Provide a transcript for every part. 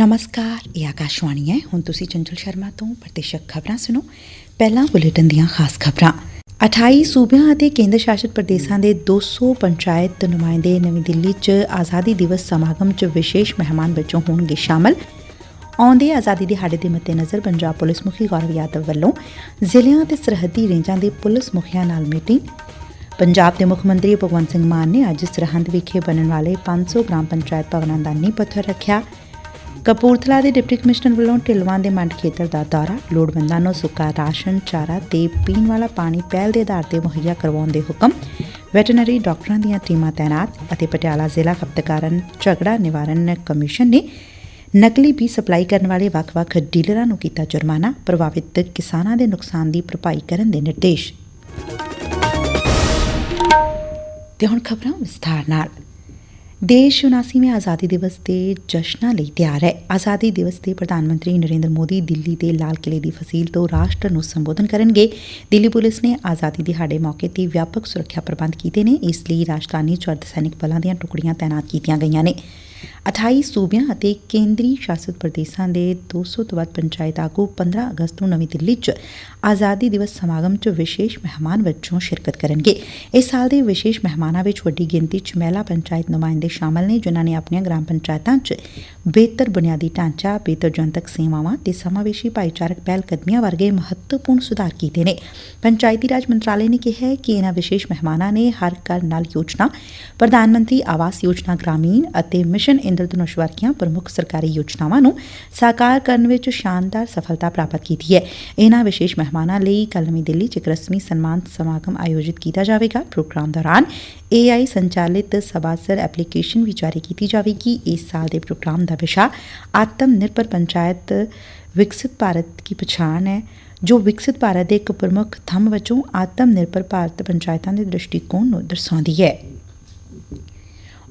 ਨਮਸਕਾਰ, ਇਹ ਆਕਾਸ਼ਵਾਣੀ ਹੈ। ਹੁਣ ਤੁਸੀਂ ਚੰਚਲ ਸ਼ਰਮਾ ਤੋਂ ਪ੍ਰਤੀਸ਼ਕ ਖਬਰਾਂ ਸੁਣੋ। ਪਹਿਲਾਂ ਬੁਲੇਟਿਨ ਦੀਆਂ ਖਾਸ ਖਬਰਾਂ। 28 ਸੂਬਿਆਂ ਅਤੇ ਕੇਂਦਰ ਸ਼ਾਸਿਤ ਪ੍ਰਦੇਸ਼ਾਂ ਦੇ 200 ਪੰਚਾਇਤ ਨੁਮਾਇੰਦੇ ਨਵੀਂ ਦਿੱਲੀ 'ਚ ਆਜ਼ਾਦੀ ਦਿਵਸ ਸਮਾਗਮ 'ਚ ਵਿਸ਼ੇਸ਼ ਮਹਿਮਾਨ ਵਜੋਂ ਹੋਣਗੇ ਸ਼ਾਮਲ। ਆਉਂਦੇ ਆਜ਼ਾਦੀ ਦਿਹਾੜੇ ਦੇ ਮੱਦੇਨਜ਼ਰ ਪੰਜਾਬ ਪੁਲਿਸ ਮੁਖੀ ਗੌਰਵ ਯਾਦਵ ਵੱਲੋਂ ਜ਼ਿਲ੍ਹਿਆਂ ਤੇ ਸਰਹੱਦੀ ਰੇਂਜਾਂ ਦੇ ਪੁਲਿਸ ਮੁਖੀਆਂ ਨਾਲ ਮੀਟਿੰਗ। ਪੰਜਾਬ ਦੇ ਮੁੱਖ ਮੰਤਰੀ ਭਗਵੰਤ ਸਿੰਘ ਮਾਨ ਨੇ ਅੱਜ ਸਰਹੰਦ ਵਿਖੇ ਬਣਨ ਵਾਲੇ 500 ਗ੍ਰਾਮ ਪੰਚਾਇਤ ਭਵਨਾਂ ਦਾ ਨੀਂਹ ਪੱਥਰ ਰੱਖਿਆ। ਕਪੂਰਥਲਾ ਦੇ ਡਿਪਟੀ ਕਮਿਸ਼ਨਰ ਵੱਲੋਂ ਢਿਲਵਾਂ ਦੇ ਮੰਡ ਖੇਤਰ ਦਾ ਦੌਰਾ, ਲੋੜਵੰਦਾਂ ਨੂੰ ਸੁੱਕਾ ਰਾਸ਼ਨ, ਚਾਰਾ ਤੇ ਪੀਣ ਵਾਲਾ ਪਾਣੀ ਪਹਿਲ ਦੇ ਆਧਾਰ ਤੇ ਮੁਹੱਈਆ ਕਰਵਾਉਣ ਦੇ ਹੁਕਮ, ਵੈਟਰਨਰੀ ਡਾਕਟਰਾਂ ਦੀਆਂ ਟੀਮਾਂ ਤਾਇਨਾਤ ਅਤੇ ਪਟਿਆਲਾ ਜ਼ਿਲ੍ਹਾ ਖਪਤਕਾਰਨ ਝਗੜਾ ਨਿਵਾਰਨ ਕਮਿਸ਼ਨ ਨੇ ਨਕਲੀ ਬੀ ਸਪਲਾਈ ਕਰਨ ਵਾਲੇ ਵੱਖ-ਵੱਖ ਡੀਲਰਾਂ ਨੂੰ ਕੀਤਾ ਜੁਰਮਾਨਾ, ਪ੍ਰਭਾਵਿਤ ਕਿਸਾਨਾਂ ਦੇ ਨੁਕਸਾਨ ਦੀ ਭਰਪਾਈ ਕਰਨ ਦੇ ਨਿਰਦੇਸ਼। ਤੇ ਹੁਣ ਖਬਰਾਂ ਵਿਸਥਾਰ ਨਾਲ। ਦੇਸ਼ 79ਵੇਂ ਆਜ਼ਾਦੀ ਦਿਵਸ ਦੇ ਜਸ਼ਨਾਂ ਲਈ ਤਿਆਰ ਹੈ। ਆਜ਼ਾਦੀ ਦਿਵਸ ਤੇ ਪ੍ਰਧਾਨ ਮੰਤਰੀ ਨਰਿੰਦਰ ਮੋਦੀ ਦਿੱਲੀ ਦੇ ਲਾਲ ਕਿਲੇ ਦੀ ਫਸੀਲ ਤੋਂ ਰਾਸ਼ਟਰ ਨੂੰ ਸੰਬੋਧਨ ਕਰਨਗੇ। ਦਿੱਲੀ ਪੁਲਿਸ ਨੇ ਆਜ਼ਾਦੀ ਦਿਹਾੜੇ ਮੌਕੇ ਤੇ ਵਿਆਪਕ ਸੁਰੱਖਿਆ ਪ੍ਰਬੰਧ ਕੀਤੇ ਨੇ। ਇਸ ਲਈ ਰਾਜਧਾਨੀ ਚ ਅਰਧ ਸੈਨਿਕ ਬਲਾਂ ਦੀਆਂ ਟੁਕੜੀਆਂ ਤਾਇਨਾਤ ਕੀਤੀਆਂ ਗਈਆਂ ਨੇ। 28 ਸੂਬਿਆਂ ਅਤੇ ਕੇਂਦਰੀ ਸ਼ਾਸਿਤ ਪ੍ਰਦੇਸ਼ਾਂ ਦੇ 200 ਤੋਂ ਵੱਧ ਪੰਚਾਇਤ ਆਗੂ 15 ਅਗਸਤ ਨੂੰ ਨਵੀਂ ਦਿੱਲੀ 'ਚ ਆਜ਼ਾਦੀ ਦਿਵਸ ਸਮਾਗਮ 'ਚ ਵਿਸ਼ੇਸ਼ ਮਹਿਮਾਨ ਵਜੋਂ ਸ਼ਿਰਕਤ ਕਰਨਗੇ। ਇਸ ਸਾਲ ਦੇ ਵਿਸ਼ੇਸ਼ ਮਹਿਮਾਨਾਂ ਵਿੱਚ ਵੱਡੀ ਗਿਣਤੀ 'ਚ ਮਹਿਲਾ ਪੰਚਾਇਤ ਨੁਮਾਇੰਦੇ ਸ਼ਾਮਲ ਨੇ, ਜਿਨ੍ਹਾਂ ਨੇ ਆਪਣੀਆਂ ਗ੍ਰਾਮ ਪੰਚਾਇਤਾਂ 'ਚ ਬਿਹਤਰ ਬੁਨਿਆਦੀ ਢਾਂਚਾ, ਬਿਹਤਰ ਜਨਤਕ ਸੇਵਾਵਾਂ ਤੇ ਸਮਾਵੇਸ਼ੀ ਭਾਈਚਾਰਕ ਪਹਿਲ ਕਦਮੀਆਂ ਵਰਗੇ ਮਹੱਤਵਪੂਰਨ ਸੁਧਾਰ ਕੀਤੇ ਨੇ। ਪੰਚਾਇਤੀ ਰਾਜ ਮੰਤਰਾਲੇ ਨੇ ਕਿਹਾ ਕਿ ਇਹਨਾਂ ਵਿਸ਼ੇਸ਼ ਮਹਿਮਾਨਾਂ ਨੇ ਹਰ ਘਰ ਨਾਲ ਯੋਜਨਾ, ਪ੍ਰਧਾਨ ਮੰਤਰੀ ਆਵਾਸ ਯੋਜਨਾ ਗ੍ਰਾਮੀਣ ਅਤੇ ਮਿਸ਼ਨ ਇੰਦਰਧਨੁਸ਼ ਵਰਗੀਆਂ ਪ੍ਰਮੁੱਖ ਸਰਕਾਰੀ ਯੋਜਨਾਵਾਂ ਨੂੰ ਸਾਕਾਰ ਕਰਨ ਵਿੱਚ ਸ਼ਾਨਦਾਰ ਸਫਲਤਾ ਪ੍ਰਾਪਤ ਕੀਤੀ ਹੈ। ਇਹਨਾਂ ਵਿਸ਼ੇਸ਼ ਮਹਿਮਾਨਾਂ ਲਈ ਕੱਲ੍ਹ ਨਵੀਂ ਦਿੱਲੀ 'ਚ ਇੱਕ ਰਸਮੀ ਸਨਮਾਨ ਸਮਾਗਮ ਆਯੋਜਿਤ ਕੀਤਾ ਜਾਵੇਗਾ। ਪ੍ਰੋਗਰਾਮ ਦੌਰਾਨ AI ਸੰਚਾਲਿਤ ਸਬਾਸਰ ਐਪਲੀਕੇਸ਼ਨ ਵੀ ਜਾਰੀ ਕੀਤੀ ਜਾਵੇਗੀ। ਇਸ ਸਾਲ ਦੇ ਪ੍ਰੋਗਰਾਮ ਦਾ ਵਿਸ਼ਾ ਆਤਮ ਨਿਰਭਰ ਪੰਚਾਇਤ ਵਿਕਸਿਤ ਭਾਰਤ ਦੀ ਪਛਾਣ ਹੈ, ਜੋ ਵਿਕਸਿਤ ਭਾਰਤ ਦੇ ਇੱਕ ਪ੍ਰਮੁੱਖ ਥੰਮ ਵਜੋਂ ਆਤਮ ਨਿਰਭਰ ਭਾਰਤ ਪੰਚਾਇਤਾਂ ਦੇ ਦ੍ਰਿਸ਼ਟੀਕੋਣ ਨੂੰ ਦਰਸਾਉਂਦੀ ਹੈ।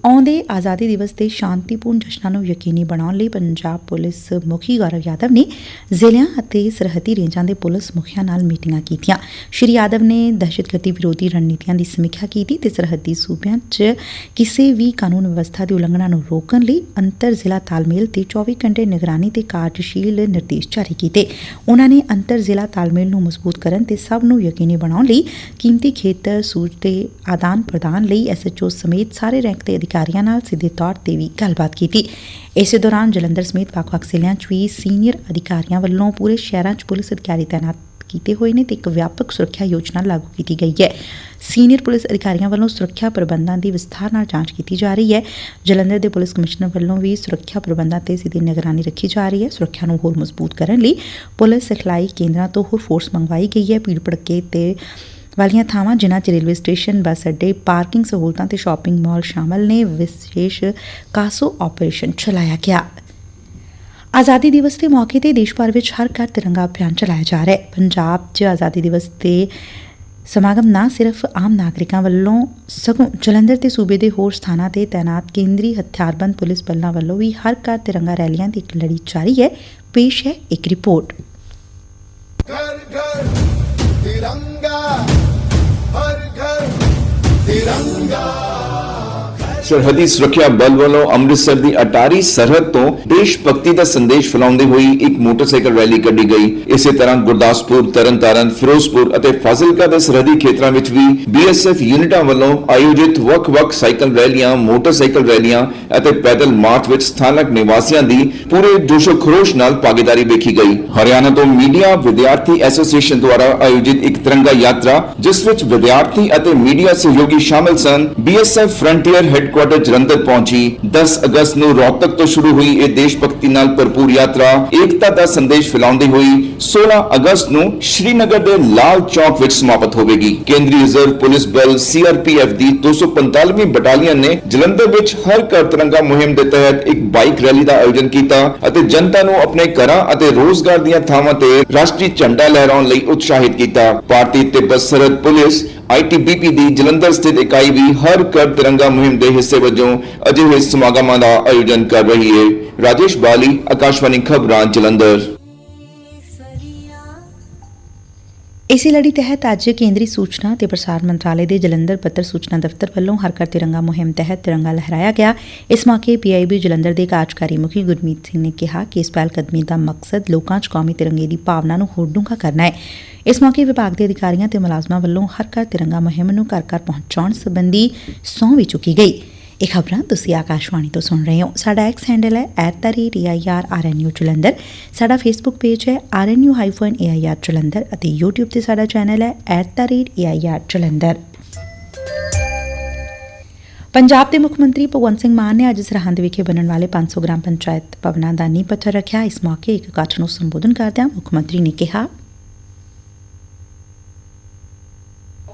ਆਉਂਦੇ ਆਜ਼ਾਦੀ ਦਿਵਸ ਦੇ ਸ਼ਾਂਤੀਪੂਰਨ ਜਸ਼ਨਾਂ ਨੂੰ ਯਕੀਨੀ ਬਣਾਉਣ ਲਈ ਪੰਜਾਬ ਪੁਲਿਸ ਮੁਖੀ ਗੌਰਵ ਯਾਦਵ ਨੇ ਜ਼ਿਲ੍ਹਿਆਂ ਅਤੇ ਸਰਹੱਦੀ ਰੇਂਜਾਂ ਦੇ ਪੁਲਿਸ ਮੁਖੀਆਂ ਨਾਲ ਮੀਟਿੰਗਾਂ ਕੀਤੀਆਂ। ਸ਼੍ਰੀ ਯਾਦਵ ਨੇ ਦਹਿਸ਼ਤਗਰਦੀ ਵਿਰੋਧੀ ਰਣਨੀਤੀਆਂ ਦੀ ਸਮੀਖਿਆ ਕੀਤੀ ਤੇ ਸਰਹੱਦੀ ਸੂਬਿਆਂ 'ਚ ਕਿਸੇ ਵੀ ਕਾਨੂੰਨ ਵਿਵਸਥਾ ਦੀ ਉਲੰਘਣਾ ਨੂੰ ਰੋਕਣ ਲਈ ਅੰਤਰ ਜ਼ਿਲ੍ਹਾ ਤਾਲਮੇਲ ਤੇ 24 ਘੰਟੇ ਨਿਗਰਾਨੀ ਤੇ ਕਾਰਜਸ਼ੀਲ ਨਿਰਦੇਸ਼ ਜਾਰੀ ਕੀਤੇ। ਉਹਨਾਂ ਨੇ ਅੰਤਰ ਜ਼ਿਲ੍ਹਾ ਤਾਲਮੇਲ ਨੂੰ ਮਜ਼ਬੂਤ ਕਰਨ ਤੇ ਸਭ ਨੂੰ ਯਕੀਨੀ ਬਣਾਉਣ ਲਈ ਕੀਮਤੀ ਖੇਤਰ ਸੂਝ ਦੇ ਆਦਾਨ ਪ੍ਰਦਾਨ ਲਈ ਐਸਐਚਓ ਸਮੇਤ ਸਾਰੇ ਰੈਂਕ ਦੇ ਅਧਿਕਾਰੀਆਂ ਨਾਲ ਸਿੱਧੇ ਤੌਰ ਤੇ ਵੀ ਗੱਲਬਾਤ ਕੀਤੀ। ਇਸੇ ਦੌਰਾਨ ਜਲੰਧਰ ਸਮੇਤ ਵੱਖ-ਵੱਖ ਜ਼ਿਲ੍ਹਿਆਂ 'ਚ ਵੀ ਸੀਨੀਅਰ ਅਧਿਕਾਰੀਆਂ ਵੱਲੋਂ ਪੂਰੇ ਸ਼ਹਿਰਾਂ 'ਚ ਪੁਲਿਸ ਅਧਿਕਾਰੀ ਤਾਇਨਾਤ ਕੀਤੇ ਹੋਏ ਨੇ ਤੇ ਇੱਕ ਵਿਆਪਕ ਸੁਰੱਖਿਆ ਯੋਜਨਾ ਲਾਗੂ ਕੀਤੀ ਗਈ ਹੈ। ਸੀਨੀਅਰ ਪੁਲਿਸ ਅਧਿਕਾਰੀਆਂ ਵੱਲੋਂ ਸੁਰੱਖਿਆ ਪ੍ਰਬੰਧਾਂ ਦੀ ਵਿਸਥਾਰ ਨਾਲ ਜਾਂਚ ਕੀਤੀ ਜਾ ਰਹੀ ਹੈ। ਜਲੰਧਰ ਦੇ ਪੁਲਿਸ ਕਮਿਸ਼ਨਰ ਵੱਲੋਂ ਵੀ ਸੁਰੱਖਿਆ ਪ੍ਰਬੰਧਾਂ ਤੇ ਸਿੱਧੀ ਨਿਗਰਾਨੀ ਰੱਖੀ ਜਾ ਰਹੀ ਹੈ। ਸੁਰੱਖਿਆ ਨੂੰ ਹੋਰ ਮਜ਼ਬੂਤ ਕਰਨ ਲਈ ਪੁਲਿਸ ਸਿਖਲਾਈ ਕੇਂਦਰਾਂ ਤੋਂ ਹੋਰ ਫੋਰਸ ਮੰਗਵਾਈ ਗਈ ਹੈ। ਭੀੜ ਭੜਕੇ ਤੇ ਵਾਲੀਆਂ ਥਾਵਾਂ, ਜਿਨ੍ਹਾਂ 'ਚ ਰੇਲਵੇ ਸਟੇਸ਼ਨ, ਬੱਸ ਅੱਡੇ, ਪਾਰਕਿੰਗ ਸਹੂਲਤਾਂ ਤੇ ਸ਼ਾਪਿੰਗ ਮਾਲ ਸ਼ਾਮਲ ਨੇ, ਵਿਸ਼ੇਸ਼ ਕਾਸੋ ਆਪਰੇਸ਼ਨ ਚਲਾਇਆ ਗਿਆ। ਆਜ਼ਾਦੀ ਦਿਵਸ ਦੇ ਮੌਕੇ ਤੇ ਦੇਸ਼ ਭਰ ਵਿੱਚ ਹਰ ਘਰ ਤਿਰੰਗਾ ਅਭਿਆਨ ਚਲਾਇਆ ਜਾ ਰਿਹਾ ਹੈ। ਪੰਜਾਬ 'ਚ ਆਜ਼ਾਦੀ ਦਿਵਸ ਤੇ ਸਮਾਗਮ ਨਾ ਸਿਰਫ ਆਮ ਨਾਗਰਿਕਾਂ ਵੱਲੋਂ, ਸਗੋਂ ਜਲੰਧਰ ਤੇ ਸੂਬੇ ਦੇ ਹੋਰ ਸਥਾਨਾਂ ਤੇ ਤਾਇਨਾਤ ਕੇਂਦਰੀ ਹਥਿਆਰਬੰਦ ਪੁਲਿਸ ਬਲਾਂ ਵੱਲੋਂ ਵੀ ਹਰ ਘਰ ਤਿਰੰਗਾ ਰੈਲੀਆਂ ਦੀ ਇੱਕ ਲੜੀ ਜਾਰੀ ਹੈ। ਪੇਸ਼ ਹੈ ਇੱਕ ਰਿਪੋਰਟ। ਘਰ ਘਰ, ਤਿਰੰਗਾ Ipiranga. ਸਰਹੱਦੀ ਸੁਰੱਖਿਆ ਬਲ ਵੱਲੋਂ ਅੰਮ੍ਰਿਤਸਰ ਦੀ ਅਟਾਰੀ ਸਰਹੱਦ ਤੋਂ ਦੇਸ਼ ਭਗਤੀ ਦਾ ਸੰਦੇਸ਼ ਫੈਲਾਉਂਦੇ ਹੋਈ ਇੱਕ ਮੋਟਰਸਾਈਕਲ ਰੈਲੀ ਕੱਢੀ ਗਈ। ਇਸੇ ਤਰ੍ਹਾਂ ਗੁਰਦਾਸਪੁਰ, ਤਰਨਤਾਰਨ, ਫਿਰੋਜ਼ਪੁਰ ਅਤੇ ਫਾਜ਼ਿਲਕਾ ਦੇ ਸਰਹੱਦੀ ਖੇਤਰਾਂ ਵਿੱਚ ਵੀ ਬੀਐਸਐਫ ਯੂਨਿਟਾਂ ਵੱਲੋਂ ਆਯੋਜਿਤ ਵੱਖ-ਵੱਖ ਸਾਈਕਲ ਰੈਲੀਆਂ, ਮੋਟਰਸਾਈਕਲ ਰੈਲੀਆਂ ਅਤੇ ਪੈਦਲ ਮਾਰਚ ਵਿੱਚ ਸਥਾਨਕ ਨਿਵਾਸੀਆਂ ਦੀ ਪੂਰੇ ਜੋਸ਼ੋ ਖਰੋਸ਼ ਨਾਲ ਭਾਗੀਦਾਰੀ ਵੇਖੀ ਗਈ। ਹਰਿਆਣਾ ਤੋਂ ਮੀਡੀਆ ਵਿਦਿਆਰਥੀ ਐਸੋਸੀਏਸ਼ਨ ਦੁਆਰਾ ਆਯੋਜਿਤ ਇੱਕ ਤਿਰੰਗਾ ਯਾਤਰਾ, ਜਿਸ ਵਿੱਚ ਵਿਦਿਆਰਥੀ ਅਤੇ ਮੀਡੀਆ ਸਹਿਯੋਗੀ ਸ਼ਾਮਲ ਸਨ। ਬੀਐਸਐਫ ਫਰੰਟੀਅਰ ਹੈੱਡਕੁਆਰਟਰ ਜਲੰਧਰ ਪਹੁੰਚੀ। 10 ਅਗਸਤ ਨੂੰ ਰੋਹਤਕ ਤੋਂ ਸ਼ੁਰੂ ਹੋਈ ਇਹ ਦੇਸ਼ ਭਗਤੀ ਨਾਲ ਭਰਪੂਰ ਯਾਤਰਾ। ਏਕਤਾ ਦਾ ਸੰਦੇਸ਼ ਫੈਲਾਉਂਦੀ ਹੋਈ 16 ਅਗਸਤ ਨੂੰ ਸ਼੍ਰੀਨਗਰ ਦੇ ਲਾਲ ਚੌਕ ਵਿੱਚ ਸਮਾਪਤ ਹੋਵੇਗੀ। ਕੇਂਦਰੀ ਰਿਜ਼ਰਵ ਪੁਲਿਸ ਬਲ ਸੀਆਰਪੀਐਫ ਦੀ 245ਵੀਂ ਬਟਾਲੀਅਨ ਨੇ ਜਲੰਧਰ ਵਿੱਚ ਹਰ ਘਰ ਤਿਰੰਗਾ ਮੁਹਿੰਮ ਦੇ ਤਹਿਤ ਇੱਕ ਬਾਈਕ ਰੈਲੀ ਦਾ ਆਯੋਜਨ ਕੀਤਾ ਅਤੇ ਜਨਤਾ ਨੂੰ ਆਪਣੇ ਘਰਾਂ ਅਤੇ ਰੋਜ਼ਗਾਰ ਦੀਆਂ ਥਾਵਾਂ ਤੇ ਰਾਸ਼ਟਰੀ ਝੰਡਾ ਲਹਿਰਾਉਣ ਲਈ ਉਤਸ਼ਾਹਿਤ ਕੀਤਾ। ਭਾਰਤੀ ਤੇ ਸਰਹੱਦ ਪੁਲਿਸ ਆਈਟੀਬੀਪੀ ਦੀ ਜਲੰਧਰ ਸਥਿਤ ਇਕਾਈ ਵੀ ਹਰ ਕਰ ਤਿਰੰਗਾ ਮੁਹਿੰਮ ਦੇ ਹਿੱਸੇ ਵਜੋਂ ਅਜਿਹੇ ਸਮਾਗਮਾਂ ਦਾ ਆਯੋਜਨ ਕਰ ਰਹੀ ਹੈ ਰਾਜੇਸ਼ ਬਾਲੀ, ਆਕਾਸ਼ਵਾਣੀ ਖਬਰਾਂ ਜਲੰਧਰ। ਇਸੇ ਲੜੀ ਤਹਿਤ ਅੱਜ ਕੇਂਦਰੀ ਸੂਚਨਾ ਤੇ ਪ੍ਰਸਾਰਣ ਮੰਤਰਾਲੇ ਦੇ ਜਲੰਧਰ ਪੱਤਰ ਸੂਚਨਾ ਦਫ਼ਤਰ ਵੱਲੋਂ ਹਰ ਘਰ ਤਿਰੰਗਾ ਮੁਹਿੰਮ ਤਹਿਤ ਤਿਰੰਗਾ ਲਹਿਰਾਇਆ ਗਿਆ। ਇਸ ਮੌਕੇ ਪੀਆਈਬੀ ਜਲੰਧਰ ਦੇ ਕਾਰਜਕਾਰੀ ਮੁਖੀ ਗੁਰਮੀਤ ਸਿੰਘ ਨੇ ਕਿਹਾ ਕਿ ਇਸ ਪਹਿਲ ਕਦਮੀ ਦਾ ਮਕਸਦ ਲੋਕਾਂ 'ਚ ਕੌਮੀ ਤਿਰੰਗੇ ਦੀ ਭਾਵਨਾ ਨੂੰ ਹੋਰ ਡੂੰਘਾ ਕਰਨਾ ਹੈ। ਇਸ ਮੌਕੇ ਵਿਭਾਗ ਦੇ ਅਧਿਕਾਰੀਆਂ ਤੇ ਮੁਲਾਜ਼ਮਾਂ ਵੱਲੋਂ ਹਰ ਘਰ ਤਿਰੰਗਾ ਮੁਹਿੰਮ ਨੂੰ ਘਰ ਘਰ ਪਹੁੰਚਾਉਣ ਸੰਬੰਧੀ ਸਹੁੰ ਵੀ ਚੁੱਕੀ ਗਈ। ਇਹ ਖਬਰਾਂ ਤੁਸੀਂ ਆਕਾਸ਼ਵਾਣੀ ਤੋਂ ਸੁਣ ਰਹੇ ਹੋ। ਸਾਡਾ ਐਕਸ ਹੈਂਡਲ ਹੈ @airrnu ਜਲੰਧਰ ਸਾਡਾ ਫੇਸਬੁੱਕ ਪੇਜ ਹੈ rnu-air ਜਲੰਧਰ ਅਤੇ YouTube ਤੇ ਸਾਡਾ ਚੈਨਲ ਹੈ @air ਜਲੰਧਰ ਪੰਜਾਬ ਦੇ ਮੁੱਖ ਮੰਤਰੀ ਭਗਵੰਤ ਸਿੰਘ ਮਾਨ ਨੇ ਅੱਜ ਸਰਹੰਦ ਵਿਖੇ ਬਣਨ ਵਾਲੇ 500 ਗ੍ਰਾਮ ਪੰਚਾਇਤ ਭਵਨਾਂ ਦਾ ਨੀਂਹ ਪੱਥਰ ਰੱਖਿਆ। ਇਸ ਮੌਕੇ ਇੱਕ ਇਕੱਠ ਨੂੰ ਸੰਬੋਧਨ ਕਰਦਿਆਂ ਮੁੱਖ ਮੰਤਰੀ ਨੇ ਕਿਹਾ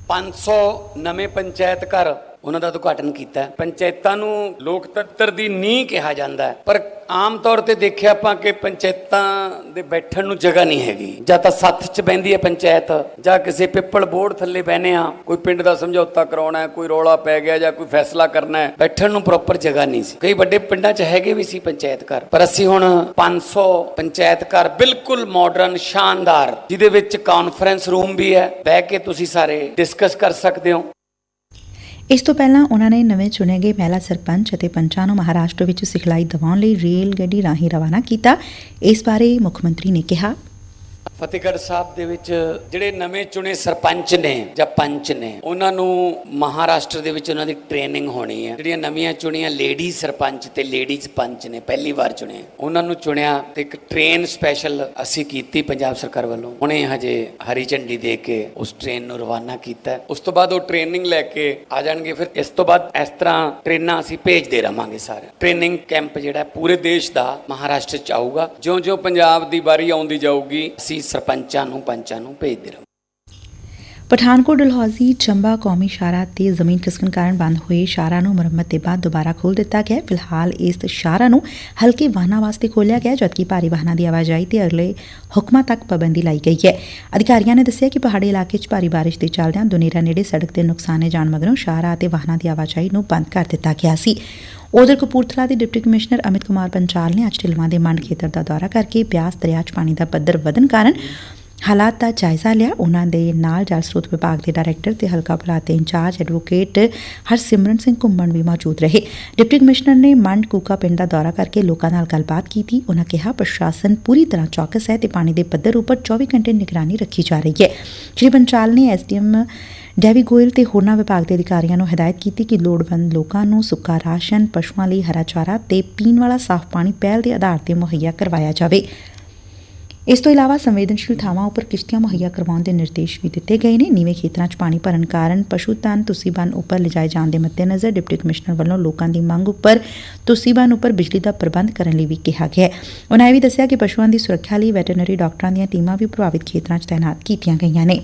500 ਨਵੇਂ ਪੰਚਾਇਤ ਘਰ ਉਹਨਾਂ ਦਾ ਉਦਘਾਟਨ ਕੀਤਾ ਪੰਚਾਇਤਾਂ ਨੂੰ ਲੋਕਤੰਤਰ ਦੀ ਨੀਂਹ ਕਿਹਾ ਜਾਂਦਾ ਹੈ। ਪਰ ਆਮ ਤੌਰ ਤੇ ਦੇਖਿਆ ਆਪਾਂ ਕਿ ਪੰਚਾਇਤਾਂ ਦੇ ਬੈਠਣ ਨੂੰ ਜਗ੍ਹਾ ਨਹੀਂ ਹੈਗੀ। ਜਾਂ ਤਾਂ ਸੱਥ 'ਚ ਬੈੰਦੀ ਹੈ ਪੰਚਾਇਤ, ਜਾਂ ਕਿਸੇ ਪਿੱਪਲ ਬੋਰਡ ਥੱਲੇ ਬਹਿਨੇ ਆ ਕੋਈ ਪਿੰਡ ਦਾ ਸਮਝੌਤਾ ਕਰਾਉਣਾ ਹੈ, ਕੋਈ ਰੌਲਾ ਪੈ ਗਿਆ ਜਾਂ ਕੋਈ ਫੈਸਲਾ ਕਰਨਾ ਹੈ, ਬੈਠਣ ਨੂੰ ਪ੍ਰੋਪਰ ਜਗ੍ਹਾ ਨਹੀਂ ਸੀ। ਕਈ ਵੱਡੇ ਪਿੰਡਾਂ 'ਚ ਹੈਗੇ ਵੀ ਸੀ ਪੰਚਾਇਤ ਘਰ। ਪਰ ਅਸੀਂ ਹੁਣ 500 ਪੰਚਾਇਤ ਘਰ ਬਿਲਕੁਲ ਮਾਡਰਨ ਸ਼ਾਨਦਾਰ, ਜਿਹਦੇ ਵਿੱਚ ਕਾਨਫਰੰਸ ਰੂਮ ਵੀ ਹੈ। ਬਹਿ ਕੇ ਤੁਸੀਂ ਸਾਰੇ ਡਿਸਕਸ ਕਰ ਸਕਦੇ ਹੋ। ਇਸ ਤੋਂ ਪਹਿਲਾਂ ਉਹਨਾਂ ਨੇ ਨਵੇਂ ਚੁਣੇ ਗਏ ਮਹਿਲਾ ਸਰਪੰਚ ਅਤੇ ਪੰਚਾਂ ਨੂੰ ਮਹਾਰਾਸ਼ਟਰ ਵਿੱਚ ਸਿਖਲਾਈ ਦਿਵਾਉਣ ਲਈ ਰੇਲ ਗੱਡੀ ਰਾਹੀਂ ਰਵਾਨਾ ਕੀਤਾ। ਇਸ ਬਾਰੇ ਮੁੱਖ ਮੰਤਰੀ ਨੇ ਕਿਹਾ। ਫਤਿਹਗੜ੍ਹ ਸਾਹਿਬ ਦੇ ਵਿੱਚ ਜਿਹੜੇ ਨਵੇਂ ਚੁਣੇ ਸਰਪੰਚ ਨੇ ਜਾਂ ਪੰਚ ਨੇ, ਉਹਨਾਂ ਨੂੰ ਮਹਾਰਾਸ਼ਟਰ ਦੇ ਵਿੱਚ ਉਹਨਾਂ ਦੀ ਟ੍ਰੇਨਿੰਗ ਹੋਣੀ ਹੈ। ਜਿਹੜੀਆਂ ਨਵੀਆਂ ਚੁਣੀਆਂ ਲੇਡੀ ਸਰਪੰਚ ਤੇ ਲੇਡੀਜ਼ ਪੰਚ ਨੇ, ਪਹਿਲੀ ਵਾਰ ਚੁਣੇ ਉਹਨਾਂ ਨੂੰ ਚੁਣਿਆ ਤੇ ਇੱਕ ਟ੍ਰੇਨ ਸਪੈਸ਼ਲ ਅਸੀਂ ਕੀਤੀ ਪੰਜਾਬ ਸਰਕਾਰ ਵੱਲੋਂ। ਹੁਣੇ ਹਜੇ ਹਰੀ ਝੰਡੀ ਦੇ ਕੇ ਉਸ ਟ੍ਰੇਨ ਨੂੰ ਰਵਾਨਾ ਕੀਤਾ। ਉਸ ਤੋਂ ਬਾਅਦ ਉਹ ਟ੍ਰੇਨਿੰਗ ਲੈ ਕੇ ਆ ਜਾਣਗੇ। ਫਿਰ ਇਸ ਤੋਂ ਬਾਅਦ ਇਸ ਤਰ੍ਹਾਂ ਟ੍ਰੇਨਾਂ ਅਸੀਂ ਭੇਜਦੇ ਰਵਾਂਗੇ ਸਾਰੇ। ਟ੍ਰੇਨਿੰਗ ਕੈਂਪ ਜਿਹੜਾ ਪੂਰੇ ਦੇਸ਼ ਦਾ ਮਹਾਰਾਸ਼ਟਰ ਚ ਆਊਗਾ। ਜਿਉਂ-ਜਿਉਂ ਪੰਜਾਬ ਦੀ ਵਾਰੀ ਆਉਂਦੀ ਜਾਊਗੀ, ਅਸੀਂ ਸਰਪੰਚਾਂ ਨੂੰ ਪੰਚਾਂ ਨੂੰ ਭੇਜਦੇ ਰਹਾਂਗੇ ਪਠਾਨਕੋਟ ਡਲਹੌਜ਼ੀ ਚੰਬਾ ਕੌਮੀ ਸ਼ਾਹਰਾ ਤੇ ਜ਼ਮੀਨ ਖਿਸਕਣ ਕਾਰਨ ਬੰਦ ਹੋਏ ਸ਼ਾਹਰਾ ਨੂੰ ਮੁਰੰਮਤ ਦੇ ਬਾਅਦ ਦੁਬਾਰਾ ਖੋਲ ਦਿੱਤਾ ਗਿਆ ਫਿਲਹਾਲ ਇਸ ਸ਼ਾਹਰਾ ਨੂੰ ਹਲਕੇ ਵਾਹਨਾਂ ਵਾਸਤੇ ਖੋਲ੍ਹਿਆ ਗਿਆ ਜਦਕਿ ਭਾਰੀ ਵਾਹਨਾਂ ਦੀ ਆਵਾਜਾਈ ਤੇ ਅਗਲੇ ਹੁਕਮਾਂ ਤੱਕ ਪਾਬੰਦੀ ਲਾਈ ਗਈ ਹੈ। ਅਧਿਕਾਰੀਆਂ ਨੇ ਦੱਸਿਆ ਕਿ ਪਹਾੜੀ ਇਲਾਕੇ 'ਚ ਭਾਰੀ ਬਾਰਿਸ਼ ਦੇ ਚੱਲਦਿਆਂ ਦੁਨੇਰਾ ਨੇੜੇ ਸੜਕ ਦੇ ਨੁਕਸਾਨੇ ਜਾਣ ਮਗਰੋਂ ਸ਼ਾਹਰਾ ਅਤੇ ਵਾਹਨਾਂ ਦੀ ਆਵਾਜਾਈ ਨੂੰ ਬੰਦ ਕਰ ਦਿੱਤਾ ਗਿਆ ਸੀ। ਉਧਰ ਕਪੂਰਥਲਾ ਦੇ ਡਿਪਟੀ ਕਮਿਸ਼ਨਰ ਅਮਿਤ ਕੁਮਾਰ ਪੰਚਾਲ ਨੇ ਅੱਜ ਢਿਲਵਾਂ ਦੇ ਮੰਡ ਖੇਤਰ ਦਾ ਦੌਰਾ ਕਰਕੇ ਬਿਆਸ ਦਰਿਆ 'ਚ ਪਾਣੀ ਦਾ ਪੱਧਰ ਵਧਣ ਕਾਰਨ ਹਾਲਾਤ ਦਾ ਜਾਇਜ਼ਾ ਲਿਆ। ਉਹਨਾਂ ਦੇ ਨਾਲ ਜਲ ਸਰੋਤ ਵਿਭਾਗ ਦੇ ਡਾਇਰੈਕਟਰ ਤੇ ਹਲਕਾ ਭਲਾ ਤੇ ਇੰਚਾਰਜ ਐਡਵੋਕੇਟ ਹਰਸਿਮਰਨ ਸਿੰਘ ਘੁੰਮਣ ਵੀ ਮੌਜੂਦ ਰਹੇ। ਡਿਪਟੀ ਕਮਿਸ਼ਨਰ ਨੇ ਮੰਡ ਕੂਕਾ ਪਿੰਡ ਦਾ ਦੌਰਾ ਕਰਕੇ ਲੋਕਾਂ ਨਾਲ ਗੱਲਬਾਤ ਕੀਤੀ। ਉਹਨਾਂ ਕਿਹਾ, ਪ੍ਰਸ਼ਾਸਨ ਪੂਰੀ ਤਰ੍ਹਾਂ ਚੌਕਸ ਹੈ ਤੇ ਪਾਣੀ ਦੇ ਪੱਧਰ ਉੱਪਰ 24 ਘੰਟੇ ਨਿਗਰਾਨੀ ਰੱਖੀ ਜਾ ਰਹੀ ਹੈ। ਸ਼੍ਰੀ ਪੰਚਾਲ ਨੇ ਐਸਡੀਐਮ ਡੈਵੀ ਗੋਇਲ ਤੇ ਹੋਰਨਾਂ ਵਿਭਾਗ ਦੇ ਅਧਿਕਾਰੀਆਂ ਨੂੰ ਹਦਾਇਤ ਕੀਤੀ ਕਿ ਲੋੜਵੰਦ ਲੋਕਾਂ ਨੂੰ ਸੁੱਕਾ ਰਾਸ਼ਨ, ਪਸ਼ੂਆਂ ਲਈ ਹਰਾ ਚਾਰਾ ਤੇ ਪੀਣ ਵਾਲਾ ਸਾਫ਼ ਪਾਣੀ ਪਹਿਲ ਦੇ ਆਧਾਰ ਤੇ ਮੁਹੱਈਆ ਕਰਵਾਇਆ ਜਾਵੇ। ਇਸ ਤੋਂ ਇਲਾਵਾ ਸੰਵੇਦਨਸ਼ੀਲ ਥਾਵਾਂ ਉੱਪਰ ਕਿਸ਼ਤੀਆਂ ਮੁਹੱਈਆ ਕਰਵਾਉਣ ਦੇ ਨਿਰਦੇਸ਼ ਵੀ ਦਿੱਤੇ ਗਏ ਨੇ। ਨੀਵੇਂ ਖੇਤਰਾਂ 'ਚ ਪਾਣੀ ਭਰਨ ਕਾਰਨ ਪਸ਼ੂ ਧਨ ਤੁਸੀਂ ਬੰਨ ਉੱਪਰ ਲਿਜਾਏ ਜਾਣ ਦੇ ਮੱਦੇਨਜ਼ਰ ਡਿਪਟੀ ਕਮਿਸ਼ਨਰ ਵੱਲੋਂ ਲੋਕਾਂ ਦੀ ਮੰਗ ਉੱਪਰ ਤੁਸੀਂ ਬੰਨ ਉੱਪਰ ਬਿਜਲੀ ਦਾ ਪ੍ਰਬੰਧ ਕਰਨ ਲਈ ਵੀ ਕਿਹਾ ਗਿਆ ਹੈ। ਉਹਨਾਂ ਇਹ ਵੀ ਦੱਸਿਆ ਕਿ ਪਸ਼ੂਆਂ ਦੀ ਸੁਰੱਖਿਆ ਲਈ ਵੈਟਰਨਰੀ ਡਾਕਟਰਾਂ ਦੀਆਂ ਟੀਮਾਂ ਵੀ ਪ੍ਰਭਾਵਿਤ ਖੇਤਰਾਂ 'ਚ ਤਾਇਨਾਤ ਕੀਤੀਆਂ ਗਈਆਂ ਨੇ।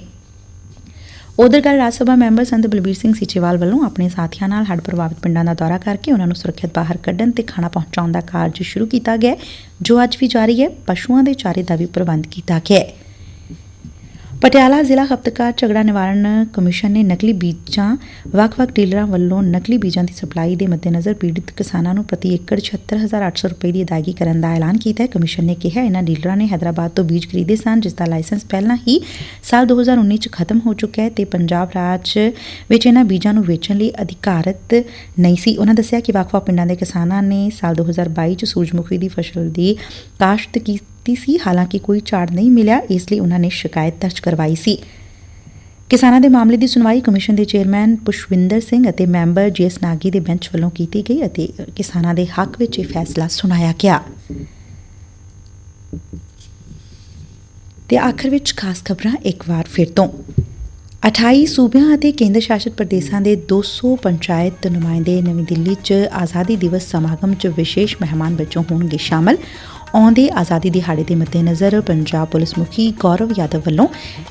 ਉਧਰ ਕੱਲ੍ਹ ਰਾਜ ਸਭਾ ਮੈਂਬਰ ਸੰਤ ਬਲਬੀਰ ਸਿੰਘ ਸੀਚੇਵਾਲ ਵੱਲੋਂ ਆਪਣੇ ਸਾਥੀਆਂ ਨਾਲ ਹੜ੍ਹ ਪ੍ਰਭਾਵਿਤ ਪਿੰਡਾਂ ਦਾ ਦੌਰਾ ਕਰਕੇ ਉਹਨਾਂ ਨੂੰ ਸੁਰੱਖਿਅਤ ਬਾਹਰ ਕੱਢਣ ਤੇ ਖਾਣਾ ਪਹੁੰਚਾਉਣ ਦਾ ਕਾਰਜ ਸ਼ੁਰੂ ਕੀਤਾ ਗਿਆ ਜੋ ਅੱਜ ਵੀ ਜਾਰੀ ਹੈ, ਪਸ਼ੂਆਂ ਦੇ ਚਾਰੇ ਦਾ ਵੀ ਪ੍ਰਬੰਧ ਕੀਤਾ ਗਿਆ ਹੈ। ਪਟਿਆਲਾ ਜ਼ਿਲ੍ਹਾ ਖਪਤਕਾਰ ਝਗੜਾ ਨਿਵਾਰਨ ਕਮਿਸ਼ਨ ਨੇ ਨਕਲੀ ਬੀਜਾਂ, ਵੱਖ-ਵੱਖ ਡੀਲਰਾਂ ਵੱਲੋਂ ਨਕਲੀ ਬੀਜਾਂ ਦੀ ਸਪਲਾਈ ਦੇ ਮੱਦੇਨਜ਼ਰ ਪੀੜਿਤ ਕਿਸਾਨਾਂ ਨੂੰ ਪ੍ਰਤੀ ਏਕੜ 76800 ਰੁਪਏ ਦੀ ਅਦਾਇਗੀ ਕਰਨ ਦਾ ਐਲਾਨ ਕੀਤਾ ਹੈ। ਕਮਿਸ਼ਨ ਨੇ ਕਿਹਾ ਇਹਨਾਂ ਡੀਲਰਾਂ ਨੇ ਹੈਦਰਾਬਾਦ ਤੋਂ ਬੀਜ ਖਰੀਦੇ ਸਨ, ਜਿਸ ਦਾ ਲਾਇਸੈਂਸ ਪਹਿਲਾਂ ਹੀ ਸਾਲ 2019 ਚ ਖਤਮ ਹੋ ਚੁੱਕਿਆ ਹੈ ਤੇ ਪੰਜਾਬ ਰਾਜ ਵਿੱਚ ਇਹਨਾਂ ਬੀਜਾਂ ਨੂੰ ਵੇਚਣ ਲਈ ਅਧਿਕਾਰਤ ਨਹੀਂ ਸੀ। ਉਹਨਾਂ ਦੱਸਿਆ ਕਿ ਵੱਖ-ਵੱਖ ਪਿੰਡਾਂ ਦੇ ਕਿਸਾਨਾਂ ਨੇ ਸਾਲ 2022 ਚ ਸੂਰਜਮੁਖੀ ਦੀ ਫਸਲ ਦੀ ਕਾਸ਼ਤ ਕੀਤੀ ਸੀ। ਹਾਲਾਂਕਿ ਕੋਈ ਝਾੜ ਨਹੀਂ ਮਿਲਿਆ, ਇਸ ਲਈ ਉਹਨਾਂ ਨੇ ਸ਼ਿਕਾਇਤ ਦਰਜ ਕਰਵਾਈ ਸੀ। ਕਿਸਾਨਾਂ ਦੇ ਮਾਮਲੇ ਦੀ ਸੁਣਵਾਈ ਕਮਿਸ਼ਨ ਦੇ ਚੇਅਰਮੈਨ ਪੁਸ਼ਵਿੰਦਰ ਸਿੰਘ ਅਤੇ ਮੈਂਬਰ ਜੀਐਸ ਨਾਗੀ ਦੇ ਬੈਂਚ ਵੱਲੋਂ ਕੀਤੀ ਗਈ ਅਤੇ ਕਿਸਾਨਾਂ ਦੇ ਹੱਕ ਵਿੱਚ ਇਹ ਫੈਸਲਾ ਸੁਣਾਇਆ ਗਿਆ। ਤੇ ਆਖਰ ਵਿੱਚ ਖਾਸ ਖਬਰਾਂ ਇੱਕ ਵਾਰ ਫਿਰ ਤੋਂ। 28 ਸੂਬਿਆਂ ਅਤੇ ਕੇਂਦਰ ਸ਼ਾਸਿਤ ਪ੍ਰਦੇਸ਼ਾਂ ਦੇ 200 ਪੰਚਾਇਤ ਨੁਮਾਇੰਦੇ ਨਵੀਂ ਦਿੱਲੀ 'ਚ ਆਜ਼ਾਦੀ ਦਿਵਸ ਸਮਾਗਮ 'ਚ ਵਿਸ਼ੇਸ਼ ਮਹਿਮਾਨ ਵਜੋਂ ਹੋਣਗੇ ਸ਼ਾਮਲ। ਆਉਂਦੇ ਆਜ਼ਾਦੀ ਦਿਹਾੜੇ ਦੇ ਮੱਦੇਨਜ਼ਰ ਪੰਜਾਬ ਪੁਲਿਸ ਮੁਖੀ ਗੌਰਵ ਯਾਦਵ ਵੱਲੋਂ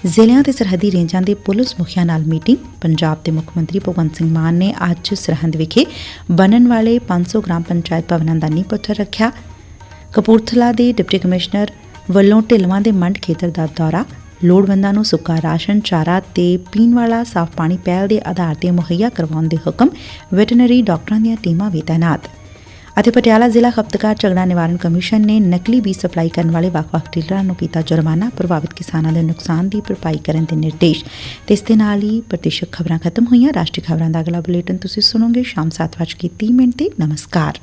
ਜ਼ਿਲ੍ਹਿਆਂ ਤੇ ਸਰਹੱਦੀ ਰੇਂਜਾਂ ਦੇ ਪੁਲਿਸ ਮੁਖੀਆਂ ਨਾਲ ਮੀਟਿੰਗ। ਪੰਜਾਬ ਦੇ ਮੁੱਖ ਮੰਤਰੀ ਭਗਵੰਤ ਸਿੰਘ ਮਾਨ ਨੇ ਅੱਜ ਸਰਹੰਦ ਵਿਖੇ ਬਣਨ ਵਾਲੇ 500 ਗ੍ਰਾਮ ਪੰਚਾਇਤ ਭਵਨਾਂ ਦਾ ਨੀਂਹ ਪੱਥਰ ਰੱਖਿਆ। ਕਪੂਰਥਲਾ ਦੇ ਡਿਪਟੀ ਕਮਿਸ਼ਨਰ ਵੱਲੋਂ ਢਿਲਵਾਂ ਦੇ ਮੰਡ ਖੇਤਰ ਦਾ ਦੌਰਾ, ਲੋੜਵੰਦਾਂ ਨੂੰ ਸੁੱਕਾ ਰਾਸ਼ਨ, ਚਾਰਾ ਤੇ ਪੀਣ ਵਾਲਾ ਸਾਫ਼ ਪਾਣੀ ਪਹਿਲ ਦੇ ਆਧਾਰ ਤੇ ਮੁਹੱਈਆ ਕਰਵਾਉਣ ਦੇ ਹੁਕਮ, ਵੈਟਰਨਰੀ ਡਾਕਟਰਾਂ ਦੀਆਂ ਟੀਮਾਂ ਵੀ ਤਾਇਨਾਤ। ਅਤੇ ਪਟਿਆਲਾ ਜ਼ਿਲ੍ਹਾ ਖਪਤਕਾਰ ਝਗੜਾ ਨਿਵਾਰਣ ਕਮਿਸ਼ਨ ਨੇ ਨਕਲੀ ਬੀਜ ਸਪਲਾਈ ਕਰਨ ਵਾਲੇ ਵੱਖ-ਵੱਖ ਡੀਲਰਾਂ ਨੂੰ ਕੀਤਾ ਜੁਰਮਾਨਾ, ਪ੍ਰਭਾਵਿਤ ਕਿਸਾਨਾਂ ਦੇ ਨੁਕਸਾਨ ਦੀ ਭਰਪਾਈ ਕਰਨ ਦੇ ਨਿਰਦੇਸ਼। ਤੇ ਇਸ ਦੇ ਨਾਲ ਹੀ ਪ੍ਰਤੀਸ਼ਤ ਖਬਰਾਂ ਖਤਮ ਹੋਈਆਂ। ਰਾਸ਼ਟਰੀ ਖਬਰਾਂ ਦਾ ਅਗਲਾ ਬੁਲੇਟਿਨ ਤੁਸੀਂ ਸੁਣੋਗੇ ਸ਼ਾਮ 7:30 ਮਿੰਟ ਤੇ। ਨਮਸਕਾਰ।